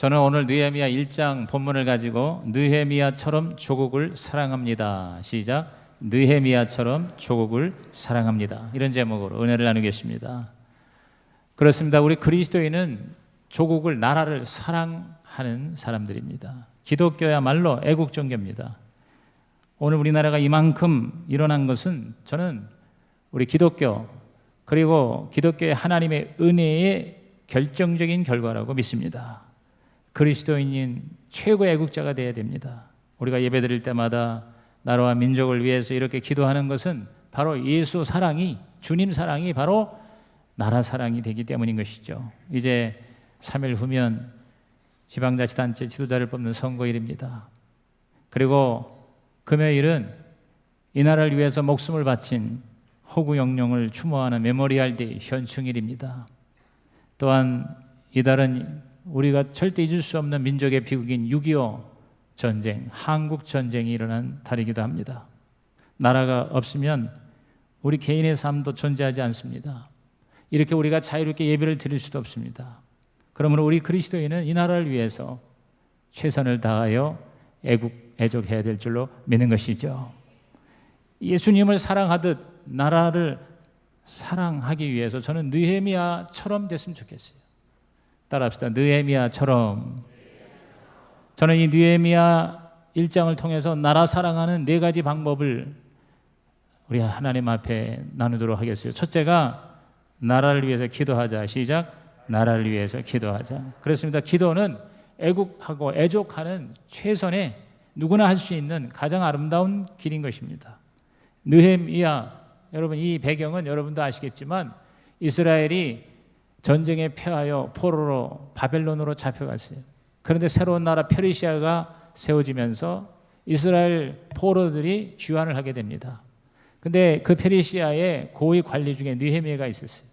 저는 오늘 느헤미야 1장 본문을 가지고 느헤미야처럼 조국을 사랑합니다. 시작. 느헤미야처럼 조국을 사랑합니다. 이런 제목으로 은혜를 나누겠습니다. 그렇습니다. 우리 그리스도인은 조국을 나라를 사랑하는 사람들입니다. 기독교야말로 애국 종교입니다. 오늘 우리나라가 이만큼 일어난 것은 저는 우리 기독교 그리고 기독교의 하나님의 은혜의 결정적인 결과라고 믿습니다. 그리스도인인 최고의 애국자가 되어야 됩니다. 우리가 예배드릴 때마다 나라와 민족을 위해서 이렇게 기도하는 것은 바로 예수 사랑이 주님 사랑이 바로 나라 사랑이 되기 때문인 것이죠. 이제 3일 후면 지방자치단체 지도자를 뽑는 선거일입니다. 그리고 금요일은 이 나라를 위해서 목숨을 바친 호구 영령을 추모하는 메모리얼 데이 현충일입니다. 또한 이달은 우리가 절대 잊을 수 없는 민족의 비극인 6.25 전쟁, 한국 전쟁이 일어난 달이기도 합니다. 나라가 없으면 우리 개인의 삶도 존재하지 않습니다. 이렇게 우리가 자유롭게 예배를 드릴 수도 없습니다. 그러므로 우리 그리스도인은 이 나라를 위해서 최선을 다하여 애국 애족해야 될 줄로 믿는 것이죠. 예수님을 사랑하듯 나라를 사랑하기 위해서 저는 느헤미야처럼 됐으면 좋겠어요. 따라합시다. 느헤미야처럼 저는 이 느헤미야 1장을 통해서 나라 사랑하는 네 가지 방법을 우리 하나님 앞에 나누도록 하겠어요. 첫째가 나라를 위해서 기도하자. 시작. 나라를 위해서 기도하자. 그렇습니다. 기도는 애국하고 애족하는 최선의 누구나 할 수 있는 가장 아름다운 길인 것입니다. 느헤미야 여러분 이 배경은 여러분도 아시겠지만 이스라엘이 전쟁에 패하여 포로로 바벨론으로 잡혀갔어요. 그런데 새로운 나라 페르시아가 세워지면서 이스라엘 포로들이 귀환을 하게 됩니다. 근데 그 페르시아의 고위 관리 중에 느헤미야가 있었어요.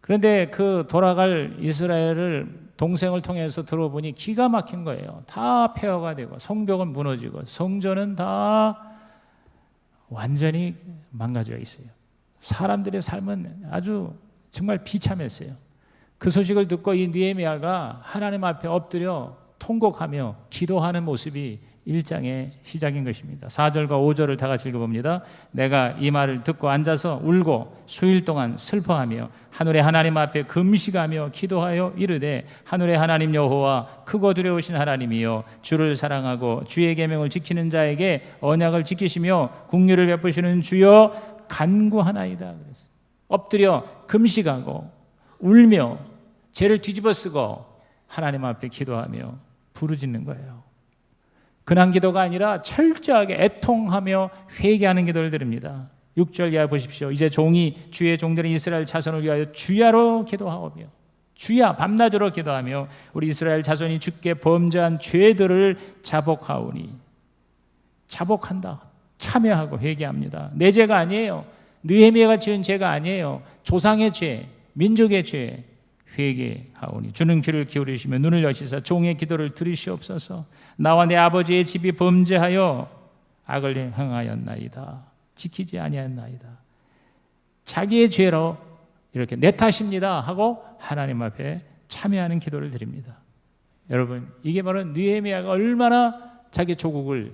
그런데 그 돌아갈 이스라엘을 동생을 통해서 들어보니 기가 막힌 거예요. 다 폐허가 되고 성벽은 무너지고 성전은 다 완전히 망가져 있어요. 사람들의 삶은 아주 정말 비참했어요. 그 소식을 듣고 이 니에미아가 하나님 앞에 엎드려 통곡하며 기도하는 모습이 1장의 시작인 것입니다. 4절과 5절을 다 같이 읽어봅니다. 내가 이 말을 듣고 앉아서 울고 수일 동안 슬퍼하며 하늘의 하나님 앞에 금식하며 기도하여 이르되 하늘의 하나님 여호와 크고 두려우신 하나님이여 주를 사랑하고 주의 계명을 지키는 자에게 언약을 지키시며 국류를 베푸시는 주여 간구하나이다 그랬어요. 엎드려 금식하고 울며 죄를 뒤집어 쓰고 하나님 앞에 기도하며 부르짖는 거예요. 근한 기도가 아니라 철저하게 애통하며 회개하는 기도를 드립니다. 6절 이하 보십시오. 이제 종이 주의 종들은 이스라엘 자손을 위하여 주야로 기도하오며 주야 밤낮으로 기도하며 우리 이스라엘 자손이 주께 범죄한 죄들을 자복하오니 자복한다. 참여하고 회개합니다. 내 죄가 아니에요. 느헤미야가 지은 죄가 아니에요. 조상의 죄, 민족의 죄 회개하오니 주는 귀를 기울이시며 눈을 여시사 종의 기도를 들으시옵소서. 나와 내 아버지의 집이 범죄하여 악을 행하였나이다. 지키지 아니하였나이다. 자기의 죄로 이렇게 내 탓입니다 하고 하나님 앞에 참여하는 기도를 드립니다. 여러분 이게 바로 느헤미야가 얼마나 자기 조국을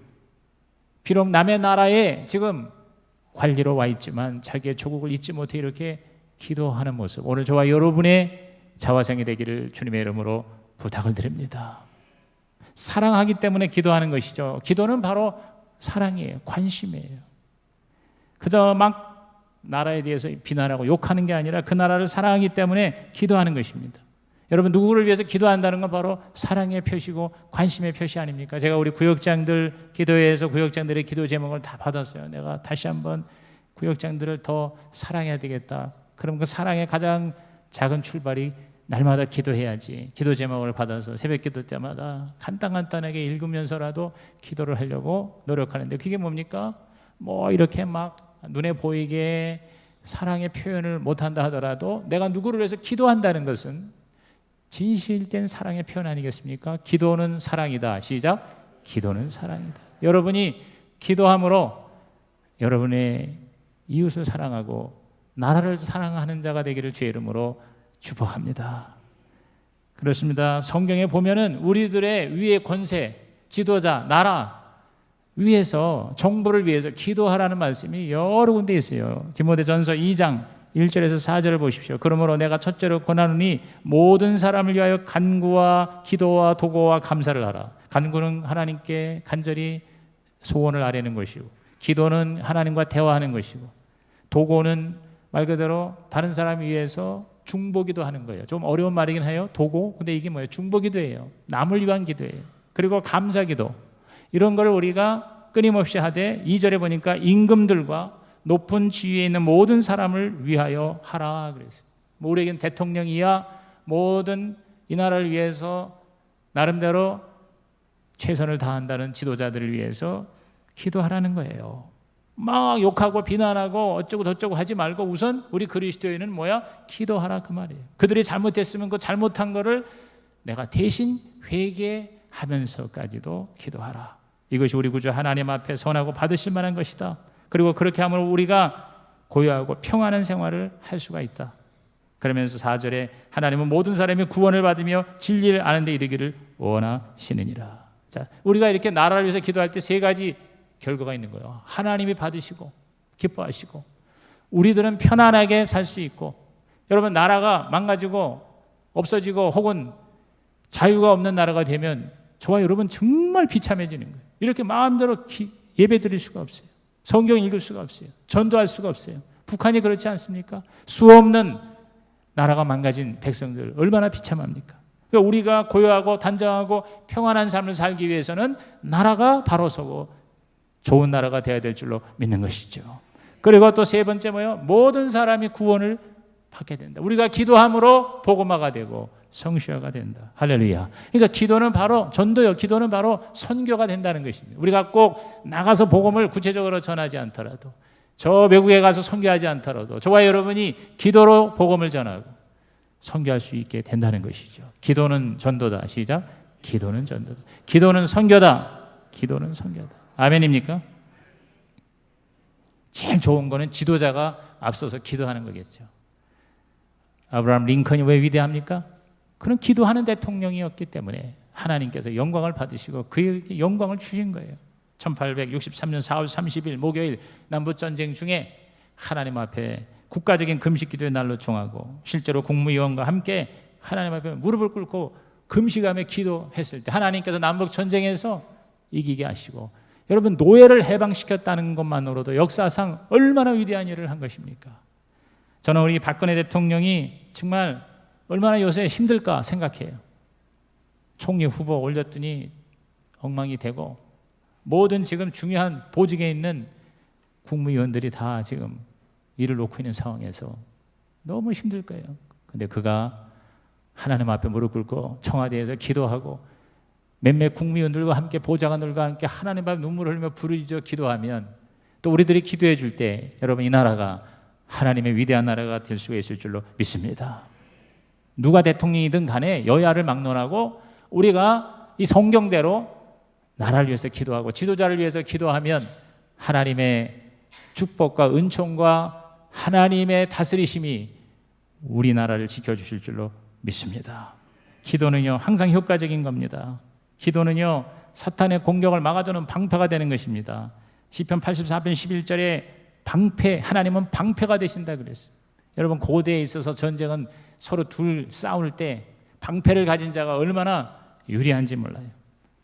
비록 남의 나라에 지금 관리로 와 있지만 자기의 조국을 잊지 못해 이렇게 기도하는 모습 오늘 저와 여러분의 자화상이 되기를 주님의 이름으로 부탁을 드립니다. 사랑하기 때문에 기도하는 것이죠. 기도는 바로 사랑이에요. 관심이에요. 그저 막 나라에 대해서 비난하고 욕하는 게 아니라 그 나라를 사랑하기 때문에 기도하는 것입니다. 여러분 누구를 위해서 기도한다는 건 바로 사랑의 표시고 관심의 표시 아닙니까? 제가 우리 구역장들 기도회에서 구역장들의 기도 제목을 다 받았어요. 내가 다시 한번 구역장들을 더 사랑해야 되겠다. 그럼 그 사랑의 가장 작은 출발이 날마다 기도해야지. 기도 제목을 받아서 새벽 기도 때마다 간단간단하게 읽으면서라도 기도를 하려고 노력하는데 그게 뭡니까? 뭐 이렇게 막 눈에 보이게 사랑의 표현을 못한다 하더라도 내가 누구를 위해서 기도한다는 것은 진실된 사랑의 표현 아니겠습니까? 기도는 사랑이다. 시작. 기도는 사랑이다. 여러분이 기도함으로 여러분의 이웃을 사랑하고 나라를 사랑하는 자가 되기를 주의 이름으로 축복합니다. 그렇습니다. 성경에 보면은 우리들의 위의 권세, 지도자, 나라 위에서 정부를 위해서 기도하라는 말씀이 여러 군데 있어요. 디모데전서 2장 1절에서 4절을 보십시오. 그러므로 내가 첫째로 권하노니 모든 사람을 위하여 간구와 기도와 도고와 감사를 하라. 간구는 하나님께 간절히 소원을 아뢰는 것이고 기도는 하나님과 대화하는 것이고 도고는 말 그대로 다른 사람 위해서 중보기도 하는 거예요. 좀 어려운 말이긴 해요. 도고. 근데 이게 뭐예요? 중보기도예요. 남을 위한 기도예요. 그리고 감사기도. 이런 걸 우리가 끊임없이 하되 2절에 보니까 임금들과 높은 지위에 있는 모든 사람을 위하여 하라 그랬어요. 뭐 우리에겐 대통령이야 모든 이 나라를 위해서 나름대로 최선을 다한다는 지도자들을 위해서 기도하라는 거예요. 막 욕하고 비난하고 어쩌고 저쩌고 하지 말고 우선 우리 그리스도인은 뭐야? 기도하라 그 말이에요. 그들이 잘못했으면 그 잘못한 거를 내가 대신 회개하면서까지도 기도하라. 이것이 우리 구주 하나님 앞에 선하고 받으실 만한 것이다. 그리고 그렇게 함으로 우리가 고요하고 평안한 생활을 할 수가 있다. 그러면서 4절에 하나님은 모든 사람이 구원을 받으며 진리를 아는 데 이르기를 원하시느니라. 자, 우리가 이렇게 나라를 위해서 기도할 때 세 가지 결과가 있는 거예요. 하나님이 받으시고 기뻐하시고 우리들은 편안하게 살 수 있고 여러분 나라가 망가지고 없어지고 혹은 자유가 없는 나라가 되면 저와 여러분 정말 비참해지는 거예요. 이렇게 마음대로 기, 예배 드릴 수가 없어요. 성경 읽을 수가 없어요. 전도할 수가 없어요. 북한이 그렇지 않습니까? 수 없는 나라가 망가진 백성들 얼마나 비참합니까? 그러니까 우리가 고요하고 단정하고 평안한 삶을 살기 위해서는 나라가 바로 서고 좋은 나라가 되어야 될 줄로 믿는 것이죠. 그리고 또 세 번째 뭐요? 모든 사람이 구원을 받게 된다. 우리가 기도함으로 복음화가 되고 성취화가 된다. 할렐루야. 그러니까 기도는 바로 전도요. 기도는 바로 선교가 된다는 것입니다. 우리가 꼭 나가서 복음을 구체적으로 전하지 않더라도 저 외국에 가서 선교하지 않더라도 저와 여러분이 기도로 복음을 전하고 선교할 수 있게 된다는 것이죠. 기도는 전도다. 시작. 기도는 전도다. 기도는 선교다. 기도는 선교다. 아멘입니까? 제일 좋은 거는 지도자가 앞서서 기도하는 거겠죠. 아브라함 링컨이 왜 위대합니까? 그는 기도하는 대통령이었기 때문에 하나님께서 영광을 받으시고 그에게 영광을 주신 거예요. 1863년 4월 30일 목요일 남북 전쟁 중에 하나님 앞에 국가적인 금식 기도의 날로 정하고 실제로 국무위원과 함께 하나님 앞에 무릎을 꿇고 금식하며 기도했을 때 하나님께서 남북 전쟁에서 이기게 하시고 여러분 노예를 해방시켰다는 것만으로도 역사상 얼마나 위대한 일을 한 것입니까? 저는 우리 박근혜 대통령이 정말 얼마나 요새 힘들까 생각해요. 총리 후보 올렸더니 엉망이 되고 모든 지금 중요한 보직에 있는 국무위원들이 다 지금 일을 놓고 있는 상황에서 너무 힘들 거예요. 근데 그가 하나님 앞에 무릎 꿇고 청와대에서 기도하고 몇몇 국무위원들과 함께 보좌관들과 함께 하나님 앞에 눈물 흘리며 부르짖어 기도하면 또 우리들이 기도해 줄 때 여러분 이 나라가 하나님의 위대한 나라가 될 수가 있을 줄로 믿습니다. 누가 대통령이든 간에 여야를 막론하고 우리가 이 성경대로 나라를 위해서 기도하고 지도자를 위해서 기도하면 하나님의 축복과 은총과 하나님의 다스리심이 우리나라를 지켜주실 줄로 믿습니다. 기도는요, 항상 효과적인 겁니다. 기도는요, 사탄의 공격을 막아주는 방패가 되는 것입니다. 시편 84편 11절에 방패, 하나님은 방패가 되신다 그랬어요. 여러분, 고대에 있어서 전쟁은 서로 둘 싸울 때 방패를 가진 자가 얼마나 유리한지 몰라요.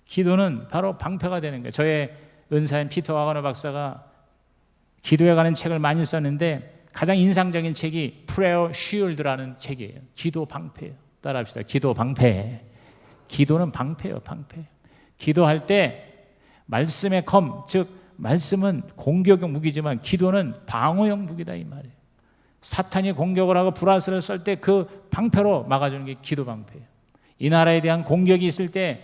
기도는 바로 방패가 되는 거예요. 저의 은사인 피터 와가너 박사가 기도에 관한 책을 많이 썼는데 가장 인상적인 책이 Prayer Shield라는 책이에요. 기도 방패. 따라합시다. 기도 방패. 기도는 방패예요, 방패. 기도할 때 말씀의 검, 즉 말씀은 공격용 무기지만 기도는 방어용 무기다 이 말이에요. 사탄이 공격을 하고 불화설을 쏠때 그 방패로 막아주는 게 기도 방패예요. 이 나라에 대한 공격이 있을 때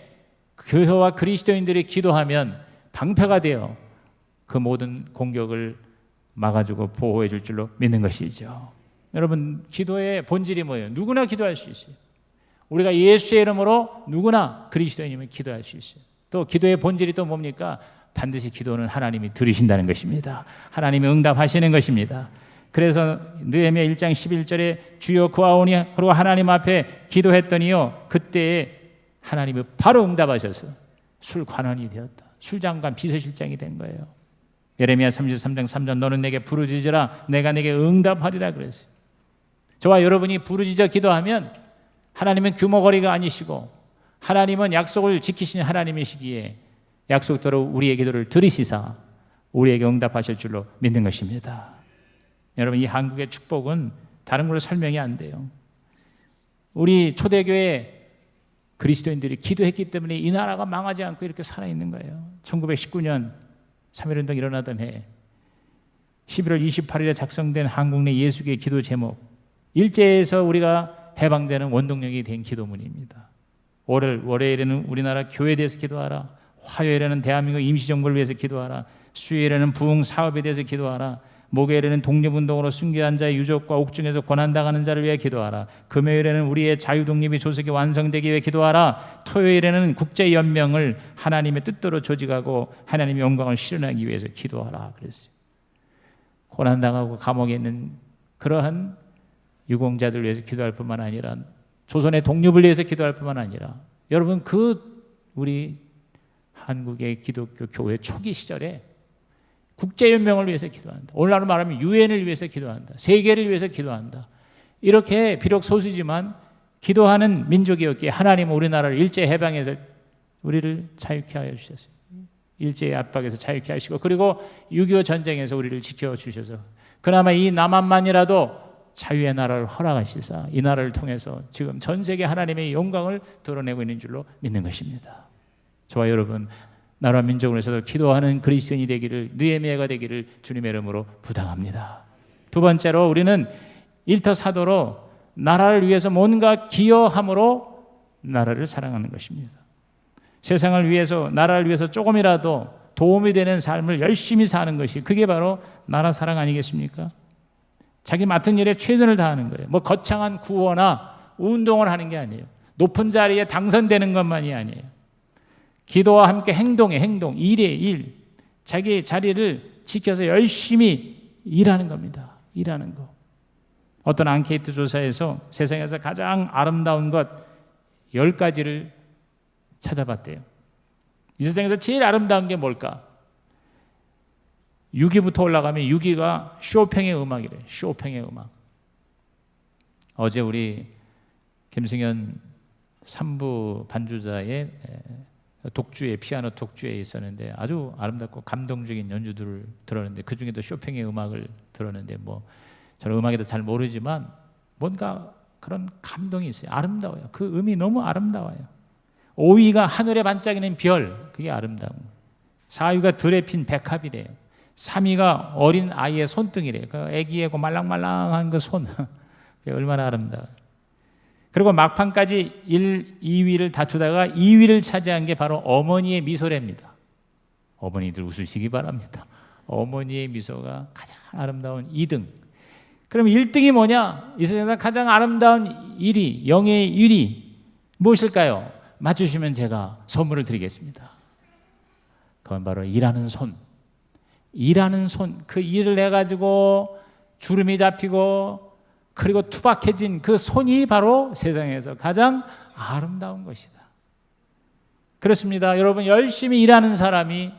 교회와 그리스도인들이 기도하면 방패가 되어 그 모든 공격을 막아주고 보호해 줄 줄로 믿는 것이죠. 여러분, 기도의 본질이 뭐예요? 누구나 기도할 수 있어요. 우리가 예수의 이름으로 누구나 그리스도인이면 기도할 수 있어요. 또 기도의 본질이 또 뭡니까? 반드시 기도는 하나님이 들으신다는 것입니다. 하나님이 응답하시는 것입니다. 그래서 느헤미야 1장 11절에 주여 구하오니 그리고 하나님 앞에 기도했더니요 그때에 하나님이 바로 응답하셔서 술 관원이 되었다. 술장관 비서실장이 된 거예요. 예레미야 33장 3절 너는 내게 부르짖으라 내가 내게 응답하리라 그랬어요. 저와 여러분이 부르짖어 기도하면 하나님은 규모거리가 아니시고 하나님은 약속을 지키시는 하나님이시기에 약속대로 우리의 기도를 들으시사 우리에게 응답하실 줄로 믿는 것입니다. 여러분 이 한국의 축복은 다른 걸로 설명이 안 돼요. 우리 초대교회 그리스도인들이 기도했기 때문에 이 나라가 망하지 않고 이렇게 살아 있는 거예요. 1919년 3.1운동 일어나던 해 11월 28일에 작성된 한국 내 예수교의 기도 제목 일제에서 우리가 해방되는 원동력이 된 기도문입니다. 월요일, 월요일에는 우리나라 교회에 대해서 기도하라. 화요일에는 대한민국 임시정부를 위해서 기도하라. 수요일에는 부흥 사업에 대해서 기도하라. 목요일에는 독립운동으로 순교한 자의 유족과 옥중에서 고난당하는 자를 위해 기도하라. 금요일에는 우리의 자유독립이 조속히 완성되기 위해 기도하라. 토요일에는 국제연명을 하나님의 뜻대로 조직하고 하나님의 영광을 실현하기 위해서 기도하라. 그랬어요. 고난당하고 감옥에 있는 그러한 유공자들 위해서 기도할 뿐만 아니라 조선의 독립을 위해서 기도할 뿐만 아니라 여러분 그 우리 한국의 기독교 교회 초기 시절에 국제연명을 위해서 기도한다. 오늘날로 말하면 유엔을 위해서 기도한다. 세계를 위해서 기도한다. 이렇게 비록 소수지만 기도하는 민족이었기에 하나님은 우리나라를 일제 해방에서 우리를 자유케 하여 주셨어요. 일제의 압박에서 자유케 하시고 그리고 6.25 전쟁에서 우리를 지켜 주셔서 그나마 이 남한만이라도 자유의 나라를 허락하시사 이 나라를 통해서 지금 전 세계 하나님의 영광을 드러내고 있는 줄로 믿는 것입니다. 저와 여러분 나라 민족을 위해서도 기도하는 그리스도인이 되기를 느헤미야가 되기를 주님의 이름으로 부탁합니다. 두 번째로 우리는 일터 사도로 나라를 위해서 뭔가 기여함으로 나라를 사랑하는 것입니다. 세상을 위해서 나라를 위해서 조금이라도 도움이 되는 삶을 열심히 사는 것이 그게 바로 나라 사랑 아니겠습니까? 자기 맡은 일에 최선을 다하는 거예요. 뭐 거창한 구호나 운동을 하는 게 아니에요. 높은 자리에 당선되는 것만이 아니에요. 기도와 함께 행동의 행동, 일의 일, 자기 자리를 지켜서 열심히 일하는 겁니다. 일하는 거. 어떤 앙케이트 조사에서 세상에서 가장 아름다운 것 10가지를 찾아봤대요. 이 세상에서 제일 아름다운 게 뭘까? 6위부터 올라가면 6위가 쇼팽의 음악이래. 쇼팽의 음악. 어제 우리 김승현 3부 반주자의 독주에 피아노 독주에 있었는데 아주 아름답고 감동적인 연주들을 들었는데 그 중에도 쇼팽의 음악을 들었는데 뭐 저는 음악에 도 잘 모르지만 뭔가 그런 감동이 있어요. 아름다워요. 그 음이 너무 아름다워요. 5위가 하늘에 반짝이는 별 그게 아름다운 4위가 들에 핀 백합이래요. 3위가 어린 아이의 손등이래요. 그 아기의 그 말랑말랑한 그 손. 그게 얼마나 아름다워. 그리고 막판까지 1, 2위를 다투다가 2위를 차지한 게 바로 어머니의 미소랍니다. 어머니들 웃으시기 바랍니다. 어머니의 미소가 가장 아름다운 2등. 그럼 1등이 뭐냐? 이 세상에서 가장 아름다운 1위, 영예의 1위 무엇일까요? 맞추시면 제가 선물을 드리겠습니다. 그건 바로 일하는 손. 일하는 손, 그 일을 해가지고 주름이 잡히고 그리고 투박해진 그 손이 바로 세상에서 가장 아름다운 것이다. 그렇습니다. 여러분 열심히 일하는 사람이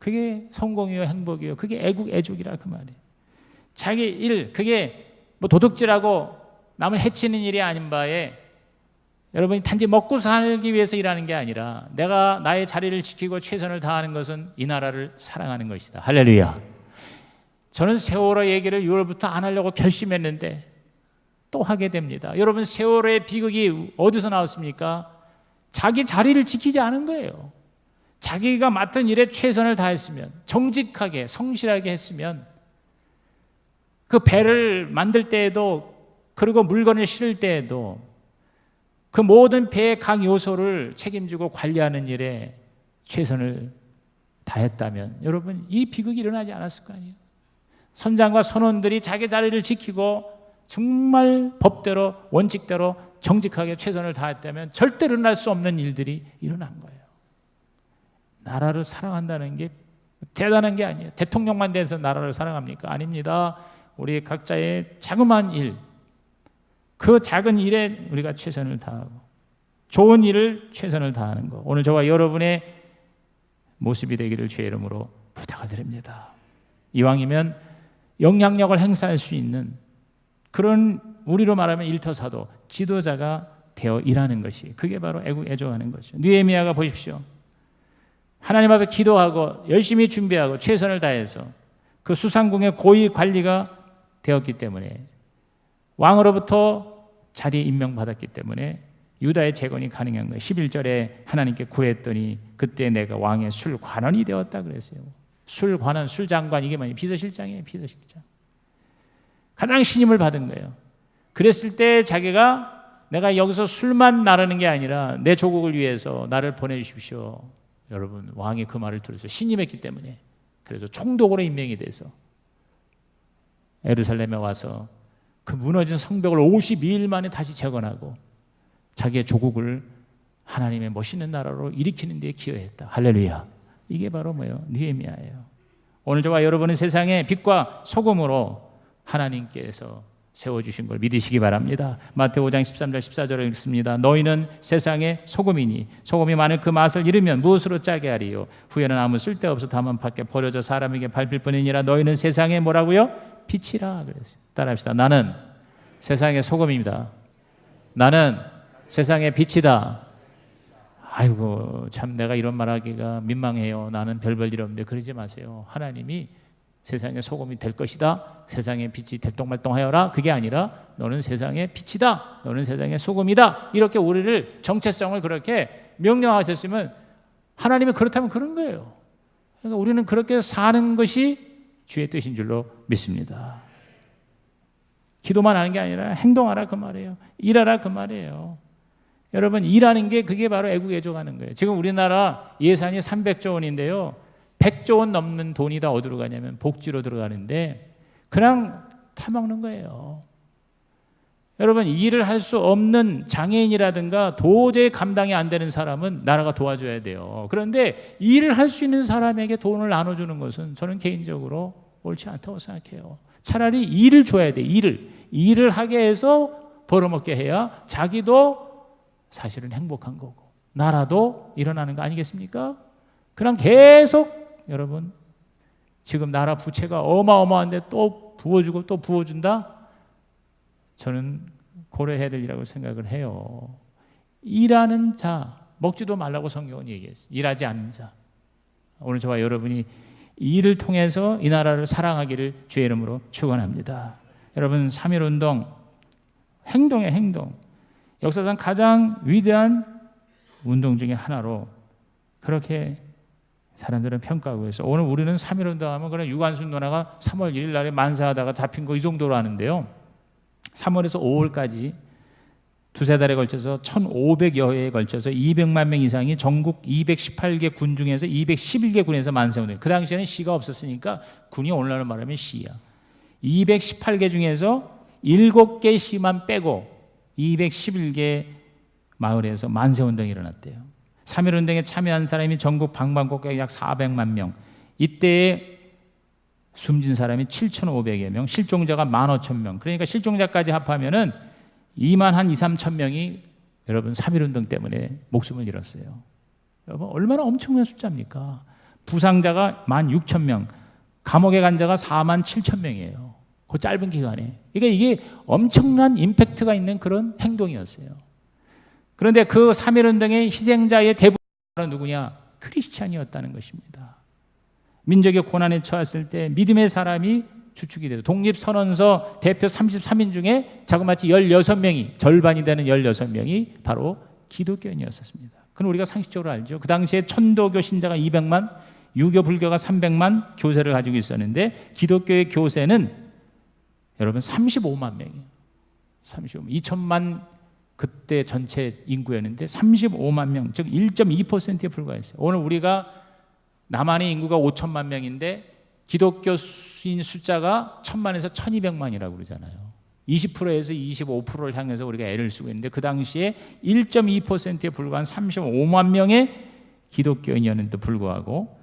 그게 성공이요 행복이요 그게 애국 애족이라 그 말이에요. 자기 일 그게 뭐 도둑질하고 남을 해치는 일이 아닌 바에 여러분이 단지 먹고 살기 위해서 일하는 게 아니라 내가 나의 자리를 지키고 최선을 다하는 것은 이 나라를 사랑하는 것이다. 할렐루야. 저는 세월호 얘기를 6월부터 안 하려고 결심했는데 또 하게 됩니다. 여러분 세월호의 비극이 어디서 나왔습니까? 자기 자리를 지키지 않은 거예요. 자기가 맡은 일에 최선을 다했으면 정직하게 성실하게 했으면 그 배를 만들 때에도 그리고 물건을 실을 때에도 그 모든 배의 각 요소를 책임지고 관리하는 일에 최선을 다했다면 여러분 이 비극이 일어나지 않았을 거 아니에요. 선장과 선원들이 자기 자리를 지키고 정말 법대로 원칙대로 정직하게 최선을 다했다면 절대 일어날 수 없는 일들이 일어난 거예요. 나라를 사랑한다는 게 대단한 게 아니에요. 대통령만 돼서 나라를 사랑합니까? 아닙니다. 우리 각자의 자그마한 일, 그 작은 일에 우리가 최선을 다하고 좋은 일을 최선을 다하는 것. 오늘 저와 여러분의 모습이 되기를 주의 이름으로 부탁을 드립니다. 이왕이면 영향력을 행사할 수 있는 그런 우리로 말하면 일터사도 지도자가 되어 일하는 것이 그게 바로 애국 애조하는 것이죠. 느헤미야가 보십시오. 하나님 앞에 기도하고 열심히 준비하고 최선을 다해서 그 수상궁의 고위 관리가 되었기 때문에 왕으로부터 자리에 임명받았기 때문에 유다의 재건이 가능한 거예요. 11절에 하나님께 구했더니 그때 내가 왕의 술 관원이 되었다 그랬어요. 술 관원, 술 장관 이게 뭐냐? 비서실장이에요. 비서실장. 가장 신임을 받은 거예요. 그랬을 때 자기가 내가 여기서 술만 나르는 게 아니라 내 조국을 위해서 나를 보내주십시오. 여러분 왕이 그 말을 들어서 신임했기 때문에 그래서 총독으로 임명이 돼서 에루살렘에 와서 그 무너진 성벽을 52일 만에 다시 재건하고 자기의 조국을 하나님의 멋있는 나라로 일으키는 데 기여했다. 할렐루야. 이게 바로 뭐예요? 느헤미야예요. 오늘 저와 여러분은 세상의 빛과 소금으로 하나님께서 세워주신 걸 믿으시기 바랍니다. 마태오 5장 13절 14절을 읽습니다. 너희는 세상의 소금이니 소금이 만일 그 맛을 잃으면 무엇으로 짜게 하리요? 후에는 아무 쓸데없어 다만 밖에 버려져 사람에게 밟힐 뿐이니라 너희는 세상의 뭐라고요? 빛이라 그랬어요. 따라합시다. 나는 세상의 소금입니다. 나는 세상의 빛이다. 아이고 참 내가 이런 말하기가 민망해요. 나는 별별 일 없는데 그러지 마세요. 하나님이 세상의 소금이 될 것이다. 세상의 빛이 될똥말똥하여라. 그게 아니라 너는 세상의 빛이다. 너는 세상의 소금이다. 이렇게 우리를 정체성을 그렇게 명령하셨으면 하나님이 그렇다면 그런 거예요. 그러니까 우리는 그렇게 사는 것이 주의 뜻인 줄로 믿습니다. 기도만 하는 게 아니라 행동하라 그 말이에요. 일하라 그 말이에요. 여러분 일하는 게 그게 바로 애국 애족하는 거예요. 지금 우리나라 예산이 300조 원인데요. 100조 원 넘는 돈이 다 어디로 가냐면 복지로 들어가는데 그냥 타먹는 거예요. 여러분 일을 할 수 없는 장애인이라든가 도저히 감당이 안 되는 사람은 나라가 도와줘야 돼요. 그런데 일을 할 수 있는 사람에게 돈을 나눠주는 것은 저는 개인적으로 옳지 않다고 생각해요. 차라리 일을 줘야 돼. 일을 일을 하게 해서 벌어먹게 해야 자기도 사실은 행복한 거고 나라도 일어나는 거 아니겠습니까? 그냥 계속 여러분 지금 나라 부채가 어마어마한데 또 부어주고 또 부어준다? 저는 고려해야 될 일이라고 생각을 해요. 일하는 자 먹지도 말라고 성경은 얘기했어요. 일하지 않는 자. 오늘 저와 여러분이 일을 통해서 이 나라를 사랑하기를 주의 이름으로 축원합니다. 여러분 3.1 운동 행동의 행동 역사상 가장 위대한 운동 중의 하나로 그렇게 사람들은 평가하고 있어. 오늘 우리는 3.1 운동하면 그런 유관순 누나가 3월 1일 날에 만사하다가 잡힌 거 이 정도로 하는데요. 3월에서 5월까지 두세 달에 걸쳐서 1,500여 회에 걸쳐서 200만 명 이상이 전국 218개 군 중에서 211개 군에서 만세 운동. 그 당시에는 시가 없었으니까 군이 오늘날로 말하면 시야. 218개 중에서 7개 시만 빼고 211개 마을에서 만세 운동이 일어났대요. 3.1운동에 참여한 사람이 전국 방방곡곡에 약 400만 명. 이때에 숨진 사람이 7,500여 명, 실종자가 15,000명. 그러니까 실종자까지 합하면은 2만 한 2, 3천 명이 여러분 3.1운동 때문에 목숨을 잃었어요. 여러분 얼마나 엄청난 숫자입니까? 부상자가 1만 6천 명, 감옥에 간 자가 4만 7천 명이에요. 그 짧은 기간에. 그러니까 이게 엄청난 임팩트가 있는 그런 행동이었어요. 그런데 그 3.1운동의 희생자의 대부분은 누구냐? 크리스찬이었다는 것입니다. 민족의 고난에 처했을 때 믿음의 사람이 주축이 돼서 독립선언서 대표 33인 중에 자그마치 16명이 절반이 되는 16명이 바로 기독교인이었습니다. 그건 우리가 상식적으로 알죠. 그 당시에 천도교 신자가 200만, 유교 불교가 300만 교세를 가지고 있었는데 기독교의 교세는 여러분 35만 명이에요. 35만. 2천만 그때 전체 인구였는데 35만 명, 즉 1.2%에 불과했어요. 오늘 우리가 남한의 인구가 5천만 명인데 기독교인 숫자가 천만에서 1200만이라고 그러잖아요. 20%에서 25%를 향해서 우리가 애를 쓰고 있는데 그 당시에 1.2%에 불과한 35만 명의 기독교인이었는데도 불구하고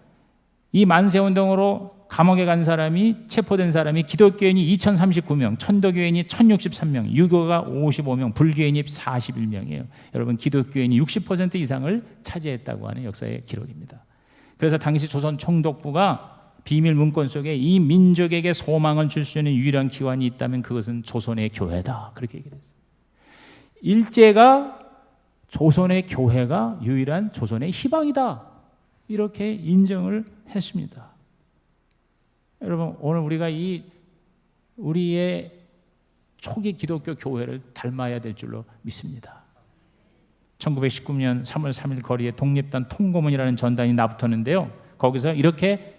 이 만세 운동으로 감옥에 간 사람이 체포된 사람이 기독교인이 2039명, 천도교인이 1063명, 유교가 55명, 불교인이 41명이에요. 여러분 기독교인이 60% 이상을 차지했다고 하는 역사의 기록입니다. 그래서 당시 조선 총독부가 비밀 문건 속에 이 민족에게 소망을 줄 수 있는 유일한 기관이 있다면 그것은 조선의 교회다. 그렇게 얘기를 했어요. 일제가 조선의 교회가 유일한 조선의 희망이다. 이렇게 인정을 했습니다. 여러분, 오늘 우리가 이 우리의 초기 기독교 교회를 닮아야 될 줄로 믿습니다. 1919년 3월 3일 거리에 독립단 통고문이라는 전단이 나붙었는데요. 거기서 이렇게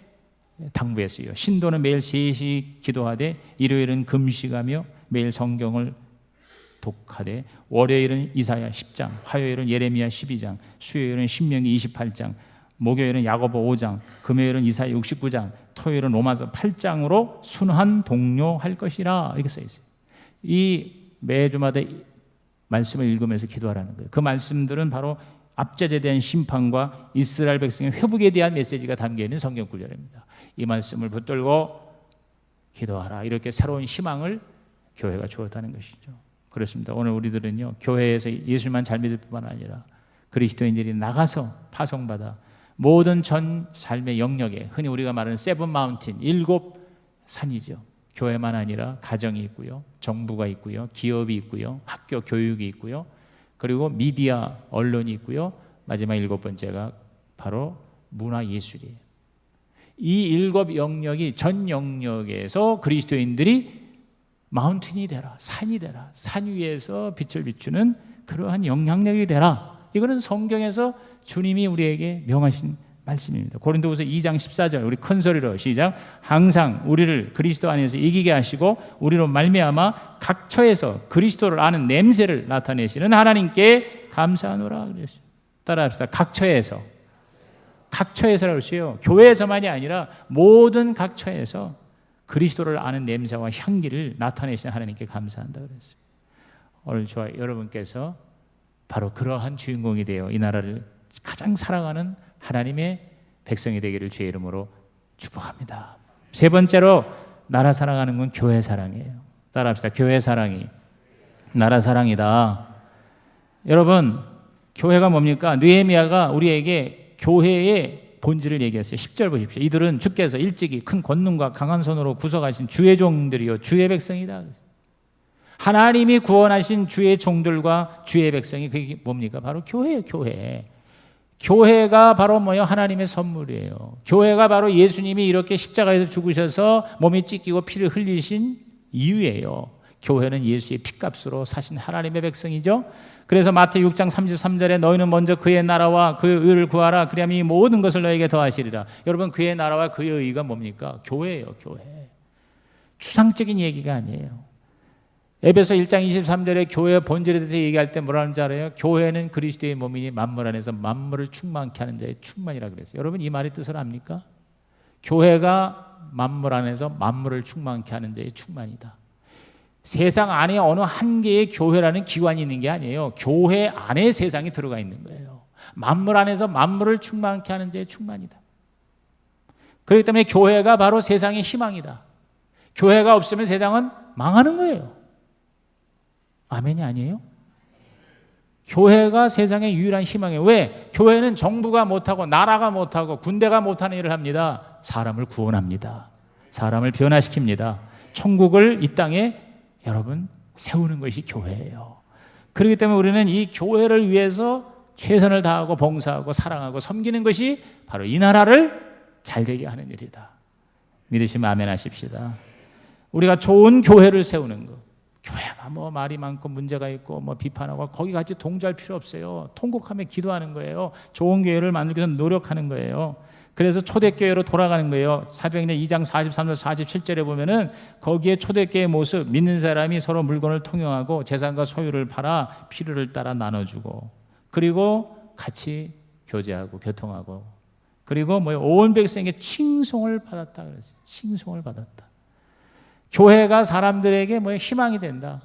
당부했어요. 신도는 매일 3시 기도하되 일요일은 금식하며 매일 성경을 독하되 월요일은 이사야 10장, 화요일은 예레미야 12장, 수요일은 신명기 28장, 목요일은 야고보 5장, 금요일은 이사야 69장, 토요일은 로마서 8장으로 순한 동료할 것이라 이렇게 써 있어요. 이 매주마다 말씀을 읽으면서 기도하라는 거예요. 그 말씀들은 바로 압제에 대한 심판과 이스라엘 백성의 회복에 대한 메시지가 담겨 있는 성경 구절입니다. 이 말씀을 붙들고 기도하라. 이렇게 새로운 희망을 교회가 주었다는 것이죠. 그렇습니다. 오늘 우리들은요, 교회에서 예수만 잘 믿을 뿐만 아니라 그리스도인들이 나가서 파송받아 모든 전 삶의 영역에 흔히 우리가 말하는 세븐 마운틴, 일곱 산이죠. 교회만 아니라 가정이 있고요, 정부가 있고요, 기업이 있고요, 학교 교육이 있고요, 그리고 미디어 언론이 있고요. 마지막 일곱 번째가 바로 문화 예술이에요. 이 일곱 영역이 전 영역에서 그리스도인들이 마운틴이 되라, 산이 되라, 산 위에서 빛을 비추는 그러한 영향력이 되라. 이거는 성경에서 주님이 우리에게 명하신 말씀입니다. 고린도후서 2장 14절 우리 큰 소리로 시작. 항상 우리를 그리스도 안에서 이기게 하시고 우리로 말미암아 각 처에서 그리스도를 아는 냄새를 나타내시는 하나님께 감사하노라 그랬어요. 따라합시다. 각 처에서 각 처에서라고 했어요. 교회에서만이 아니라 모든 각 처에서 그리스도를 아는 냄새와 향기를 나타내시는 하나님께 감사한다 그랬어요. 오늘 저와 여러분께서 바로 그러한 주인공이 되어 이 나라를 가장 사랑하는 하나님의 백성이 되기를 주의 이름으로 축복합니다. 세 번째로 나라 사랑하는 건 교회 사랑이에요. 따라합시다. 교회 사랑이 나라 사랑이다. 여러분, 교회가 뭡니까? 느헤미야가 우리에게 교회의 본질을 얘기했어요. 10절 보십시오. 이들은 주께서 일찍이 큰 권능과 강한 손으로 구속하신 주의 종들이요 주의 백성이다. 하나님이 구원하신 주의 종들과 주의 백성이 그게 뭡니까? 바로 교회예요, 교회. 교회가 바로 뭐요? 하나님의 선물이에요. 교회가 바로 예수님이 이렇게 십자가에서 죽으셔서 몸이 찢기고 피를 흘리신 이유예요. 교회는 예수의 피값으로 사신 하나님의 백성이죠. 그래서 마태 6장 33절에 너희는 먼저 그의 나라와 그의 의를 구하라. 그리하면 이 모든 것을 너에게 더하시리라. 여러분 그의 나라와 그의 의가 뭡니까? 교회예요, 교회. 추상적인 얘기가 아니에요. 에베소 1장 23절에 교회 본질에 대해서 얘기할 때 뭐라는 줄 알아요? 교회는 그리스도의 몸이니 만물 안에서 만물을 충만케 하는 자의 충만이라 그랬어요. 여러분 이 말의 뜻을 압니까? 교회가 만물 안에서 만물을 충만케 하는 자의 충만이다. 세상 안에 어느 한 개의 교회라는 기관이 있는 게 아니에요. 교회 안에 세상이 들어가 있는 거예요. 만물 안에서 만물을 충만케 하는 자의 충만이다. 그렇기 때문에 교회가 바로 세상의 희망이다. 교회가 없으면 세상은 망하는 거예요. 아멘이 아니에요? 교회가 세상의 유일한 희망이에요. 왜? 교회는 정부가 못하고 나라가 못하고 군대가 못하는 일을 합니다. 사람을 구원합니다. 사람을 변화시킵니다. 천국을 이 땅에 여러분 세우는 것이 교회예요. 그렇기 때문에 우리는 이 교회를 위해서 최선을 다하고 봉사하고 사랑하고 섬기는 것이 바로 이 나라를 잘 되게 하는 일이다. 믿으시면 아멘 하십시다. 우리가 좋은 교회를 세우는 것. 교회가 뭐 말이 많고 문제가 있고 뭐 비판하고 거기 같이 동조할 필요 없어요. 통곡하며 기도하는 거예요. 좋은 교회를 만들기 위해서 노력하는 거예요. 그래서 초대교회로 돌아가는 거예요. 사도행전 2장 43절 47절에 보면은 거기에 초대교회의 모습 믿는 사람이 서로 물건을 통용하고 재산과 소유를 팔아 필요를 따라 나눠주고 그리고 같이 교제하고 교통하고 그리고 뭐 온 백성에게 칭송을 받았다 그랬어요. 칭송을 받았다. 교회가 사람들에게 뭐 희망이 된다.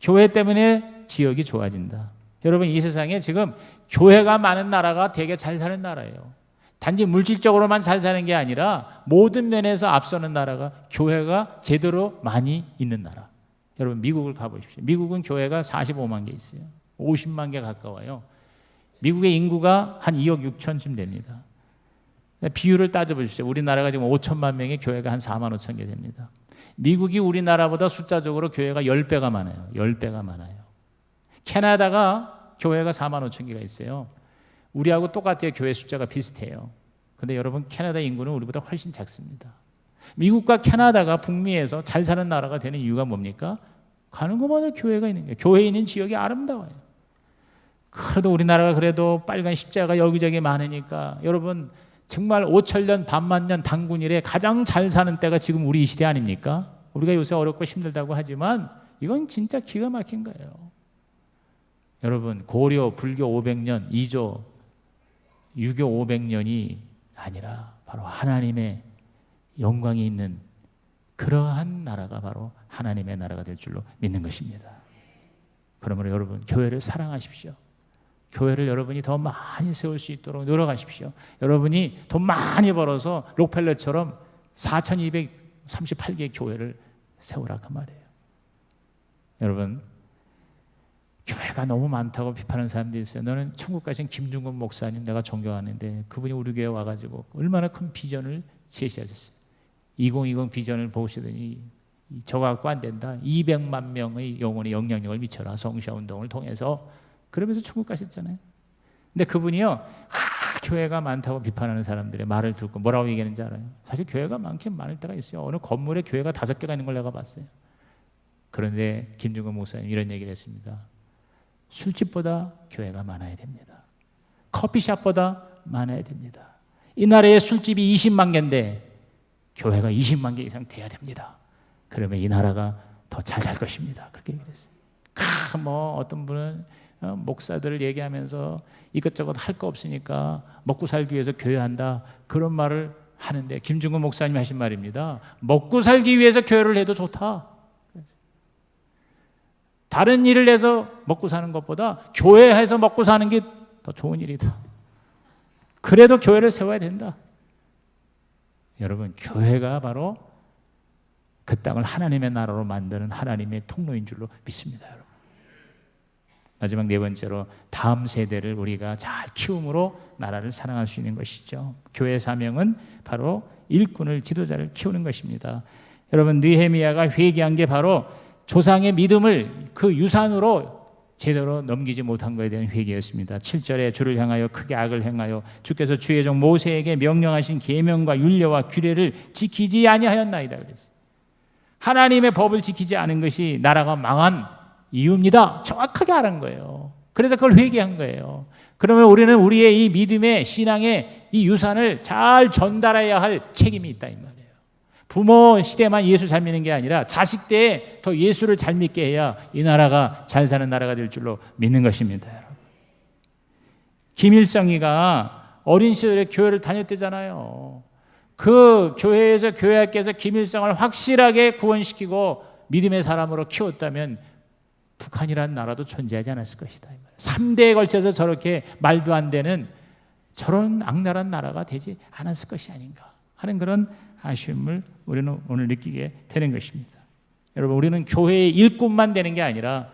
교회 때문에 지역이 좋아진다. 여러분 이 세상에 지금 교회가 많은 나라가 되게 잘 사는 나라예요. 단지 물질적으로만 잘 사는 게 아니라 모든 면에서 앞서는 나라가 교회가 제대로 많이 있는 나라. 여러분 미국을 가보십시오. 미국은 교회가 45만 개 있어요. 50만 개 가까워요. 미국의 인구가 한 2억 6천쯤 됩니다. 비율을 따져보십시오. 우리나라가 지금 5천만 명의 교회가 한 4만 5천 개 됩니다. 미국이 우리나라보다 숫자적으로 교회가 10배가 많아요. 10배가 많아요. 캐나다가 교회가 4만 5천 개가 있어요. 우리하고 똑같아요. 교회 숫자가 비슷해요. 근데 여러분 캐나다 인구는 우리보다 훨씬 작습니다. 미국과 캐나다가 북미에서 잘 사는 나라가 되는 이유가 뭡니까? 가는 곳마다 교회가 있는 거예요. 교회 있는 지역이 아름다워요. 그래도 우리나라가 그래도 빨간 십자가 여기저기 많으니까 여러분 정말 5천 년 반만년 당군일에 가장 잘 사는 때가 지금 우리 이 시대 아닙니까? 우리가 요새 어렵고 힘들다고 하지만 이건 진짜 기가 막힌 거예요. 여러분 고려 불교 500년, 이조 유교 500년이 아니라 바로 하나님의 영광이 있는 그러한 나라가 바로 하나님의 나라가 될 줄로 믿는 것입니다. 그러므로 여러분 교회를 사랑하십시오. 교회를 여러분이 더 많이 세울 수 있도록 노력하십시오. 여러분이 돈 많이 벌어서 록펠러처럼 4,238개 교회를 세우라 그 말이에요. 여러분 교회가 너무 많다고 비판하는 사람들이 있어요. 너는 천국 가신 김중근 목사님 내가 존경하는데 그분이 우리 교회 와가지고 얼마나 큰 비전을 제시하셨어요. 2020 비전을 보시더니 저거 갖고 안 된다. 200만 명의 영혼의 영향력을 미쳐라. 성시아 운동을 통해서 그러면서 천국 가셨잖아요. 근데 그분이요, 아, 교회가 많다고 비판하는 사람들의 말을 듣고 뭐라고 얘기하는지 알아요? 사실 교회가 많긴 많을 때가 있어요. 어느 건물에 교회가 다섯 개가 있는 걸 내가 봤어요. 그런데 김중근 목사님 이런 얘기를 했습니다. 술집보다 교회가 많아야 됩니다. 커피숍보다 많아야 됩니다. 이 나라에 술집이 20만 개인데 교회가 20만 개 이상 돼야 됩니다. 그러면 이 나라가 더 잘 살 것입니다. 그렇게 얘기했어요. 크, 뭐 어떤 분은 어, 목사들을 얘기하면서 이것저것 할 거 없으니까 먹고 살기 위해서 교회한다 그런 말을 하는데 김중근 목사님 하신 말입니다. 먹고 살기 위해서 교회를 해도 좋다. 다른 일을 해서 먹고 사는 것보다 교회에서 먹고 사는 게 더 좋은 일이다. 그래도 교회를 세워야 된다. 여러분, 교회가 바로 그 땅을 하나님의 나라로 만드는 하나님의 통로인 줄로 믿습니다, 여러분. 마지막 네 번째로 다음 세대를 우리가 잘 키움으로 나라를 사랑할 수 있는 것이죠. 교회 사명은 바로 일꾼을 지도자를 키우는 것입니다. 여러분 느헤미야가 회개한 게 바로 조상의 믿음을 그 유산으로 제대로 넘기지 못한 것에 대한 회개였습니다. 7절에 주를 향하여 크게 악을 행하여 주께서 주의 종 모세에게 명령하신 계명과 율례와 규례를 지키지 아니하였나이다 그랬어요. 하나님의 법을 지키지 않은 것이 나라가 망한 이유입니다. 정확하게 알은 거예요. 그래서 그걸 회개한 거예요. 그러면 우리는 우리의 이 믿음의 신앙의 이 유산을 잘 전달해야 할 책임이 있다 이 말이에요. 부모 시대만 예수 잘 믿는 게 아니라 자식 때에 더 예수를 잘 믿게 해야 이 나라가 잘 사는 나라가 될 줄로 믿는 것입니다. 여러분. 김일성이가 어린 시절에 교회를 다녔대잖아요. 그 교회에서 교회학교에서 김일성을 확실하게 구원시키고 믿음의 사람으로 키웠다면 북한이라는 나라도 존재하지 않았을 것이다. 3대에 걸쳐서 저렇게 말도 안 되는 저런 악랄한 나라가 되지 않았을 것이 아닌가 하는 그런 아쉬움을 우리는 오늘 느끼게 되는 것입니다. 여러분, 우리는 교회의 일꾼만 되는 게 아니라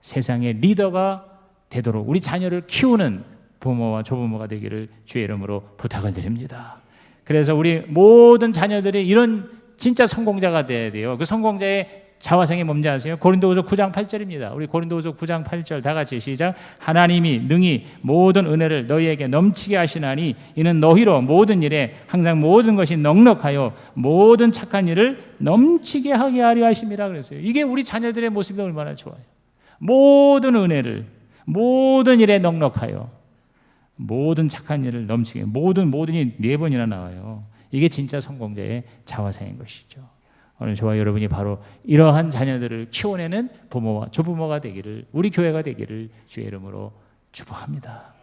세상의 리더가 되도록 우리 자녀를 키우는 부모와 조부모가 되기를 주의 이름으로 부탁을 드립니다. 그래서 우리 모든 자녀들이 이런 진짜 성공자가 돼야 돼요. 그 성공자의 자화상이 뭔지 아세요? 고린도후서 9장 8절입니다. 우리 고린도후서 9장 8절 다 같이 시작. 하나님이 능히 모든 은혜를 너희에게 넘치게 하시나니 이는 너희로 모든 일에 항상 모든 것이 넉넉하여 모든 착한 일을 넘치게 하게 하려 하심이라 그랬어요. 이게 우리 자녀들의 모습이 얼마나 좋아요. 모든 은혜를 모든 일에 넉넉하여 모든 착한 일을 넘치게 모든 모든이 네 번이나 나와요. 이게 진짜 성공자의 자화상인 것이죠. 오늘 저와 여러분이 바로 이러한 자녀들을 키워내는 부모와 조부모가 되기를 우리 교회가 되기를 주의 이름으로 축복합니다.